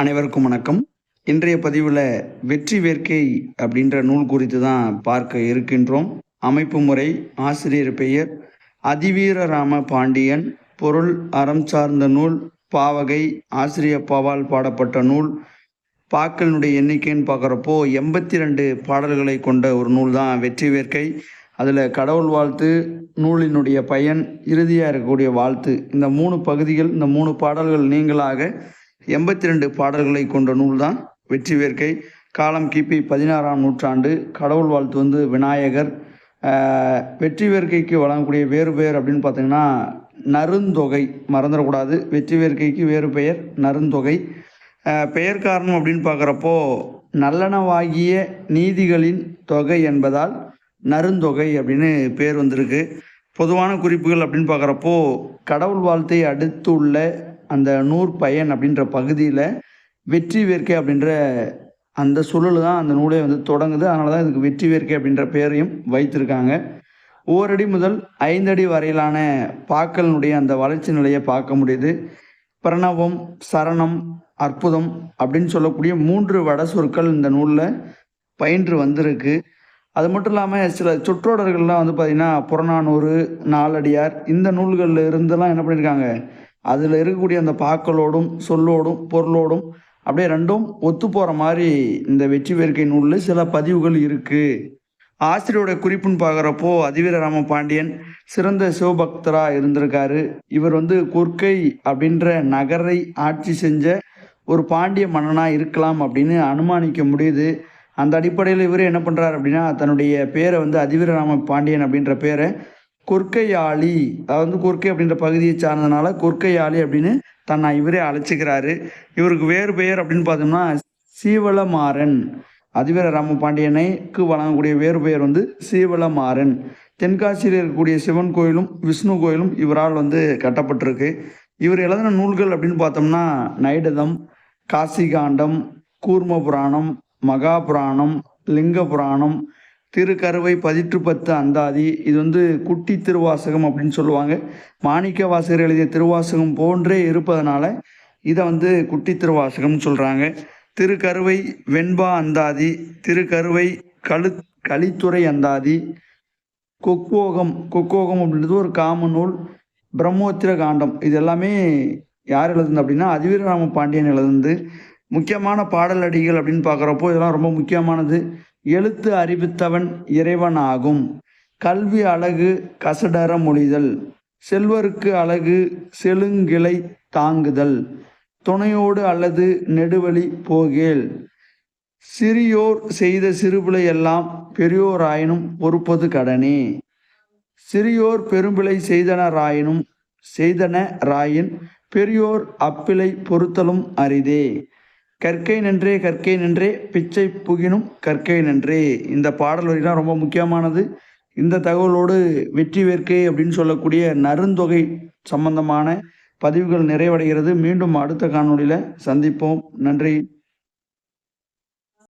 அனைவருக்கும் வணக்கம். இன்றைய பதிவில் வெற்றி வேர்க்கை அப்படின்ற நூல் குறித்து தான் பார்க்க இருக்கின்றோம். அமைப்பு முறை ஆசிரியர் பெயர் அதிவீரராம பாண்டியன் பொருள் அறம் சார்ந்த நூல் பாவகை ஆசிரியப்பாவால் பாடப்பட்ட நூல் பாக்களினுடைய எண்ணிக்கைன்னு பார்க்குறப்போ எண்பத்தி ரெண்டு பாடல்களை கொண்ட ஒரு நூல் தான் வெற்றி வேர்க்கை. அதில் கடவுள் வாழ்த்து நூலினுடைய பயன் இறுதியாக இருக்கக்கூடிய வாழ்த்து. இந்த மூணு பகுதிகள் இந்த மூணு பாடல்கள் நீங்களாக எண்பத்தி ரெண்டு பாடல்களை கொண்ட நூல்தான் வெற்றி வேர்க்கை. காலம் கிபி பதினாறாம் நூற்றாண்டு. கடவுள் வாழ்த்து வந்து விநாயகர். வெற்றி வேர்க்கைக்கு வழங்கக்கூடிய வேறு பெயர் அப்படின்னு பார்த்தீங்கன்னா நருந்தொகை. மறந்துடக்கூடாது. வெற்றி வேர்க்கைக்கு வேறு பெயர் நருந்தொகை. பெயர் காரணம் அப்படின்னு பார்க்குறப்போ நல்லனவாகிய நீதிகளின் தொகை என்பதால் நருந்தொகை அப்படின்னு பேர் வந்திருக்கு. பொதுவான குறிப்புகள் அப்படின்னு பார்க்குறப்போ கடவுள் வாழ்த்தை அடுத்துள்ள அந்த நூற்பயன் அப்படின்ற பகுதியில் வெற்றி வேர்க்கை அப்படின்ற அந்த சுழல் தான் அந்த நூலே வந்து தொடங்குது. அதனால தான் இதுக்கு வெற்றி வேர்க்கை அப்படின்ற பேரையும் வைத்திருக்காங்க. ஓரடி முதல் ஐந்தடி வரையிலான பாக்களினுடைய அந்த வளர்ச்சி நிலையை பார்க்க முடியுது. பிரணவம் சரணம் அற்புதம் அப்படின்னு சொல்லக்கூடிய மூன்று வட சொற்கள் இந்த நூலில் பயின்று வந்திருக்கு. அது மட்டும் இல்லாமல் சில சுற்றோடர்கள்லாம் வந்து பார்த்திங்கன்னா புறநானூறு நாலடியார் இந்த நூல்களில் இருந்தெல்லாம் என்ன பண்ணியிருக்காங்க அதில் இருக்கக்கூடிய அந்த பாக்களோடும் சொல்லோடும் பொருளோடும் அப்படியே ரெண்டும் ஒத்து போகிற மாதிரி இந்த வெற்றி வேர்க்கை நூலில் சில பதிவுகள் இருக்குது ஆசிரியரோட குறிப்புன்னு பார்க்குறப்போ அதிவீரராம பாண்டியன் சிறந்த சிவபக்தராக இருந்திருக்காரு. இவர் வந்து கொர்க்கை அப்படின்ற நகரை ஆட்சி செஞ்ச ஒரு பாண்டிய மன்னனாக இருக்கலாம் அப்படின்னு அனுமானிக்க முடியுது. அந்த அடிப்படையில் இவர் என்ன பண்ணுறாரு அப்படின்னா தன்னுடைய பேரை வந்து அதிவீரராம பாண்டியன் அப்படின்ற பேரை கொற்கையாளி அதாவது வந்து கொற்கை அப்படின்ற பகுதியை சார்ந்ததுனால கொற்கையாளி அப்படின்னு தன்னை இவரே அழைச்சிக்கிறாரு. இவருக்கு வேறு பெயர் அப்படின்னு பார்த்தோம்னா சீவளமாறன் அதிவீர ராம பாண்டியனைக்கு வழங்கக்கூடிய வேறு பெயர் வந்து சீவளமாறன் தென்காசியில் இருக்கக்கூடிய சிவன் கோயிலும் விஷ்ணு கோயிலும் இவரால் வந்து கட்டப்பட்டிருக்கு. இவர் எழுதின நூல்கள் அப்படின்னு பார்த்தோம்னா நைடதம் காசிகாண்டம் கூர்ம புராணம் மகாபுராணம் லிங்க புராணம் திருக்கருவை பதிற்று பத்து அந்தாதி. இது வந்து குட்டி திருவாசகம் அப்படின்னு சொல்லுவாங்க. மாணிக்க வாசகர் எழுதிய திருவாசகம் போன்றே இருப்பதனால இதை வந்து குட்டி திருவாசகம்னு சொல்கிறாங்க திருக்கருவை வெண்பா அந்தாதி திருக்கருவை கழு கலித்துறை அந்தாதி கொக்கோகம் கொக்கோகம் அப்படின்றது ஒரு காம நூல் பிரம்மோத்திர காண்டம். இது எல்லாமே யார் எழுதுந்து அப்படின்னா அதிவீரராம பாண்டியன் எழுதுந்து முக்கியமான பாடல் அடிகள் அப்படின்னு பார்க்குறப்போ இதெல்லாம் ரொம்ப முக்கியமானது. எழுத்து அறிவித்தவன் இறைவனாகும். கல்வி அழகு கசடர மொழிதல். செல்வருக்கு அழகு செழுங்கிளை தாங்குதல். துணையோடு அல்லது நெடுவழி போகேல். சிறியோர் செய்த சிறுபிழை எல்லாம் பெரியோராயினும் பொறுப்பது கடனே. சிறியோர் பெரும்பிழை செய்தனராயினும் செய்தன ராயின் பெரியோர் அப்பிழை பொறுத்தலும் அரிதே. கற்கை நன்றே கற்கை நன்றே பிச்சை புகினும் கற்கை நன்றே. இந்த பாடல் வரிலாம் ரொம்ப முக்கியமானது. இந்த தகவலோடு வெற்றி வேர்க்கை அப்படின்னு சொல்லக்கூடிய நருந்தொகை சம்பந்தமான பதிவுகள் நிறைவடைகிறது. மீண்டும் அடுத்த காணொளியில் சந்திப்போம். நன்றி.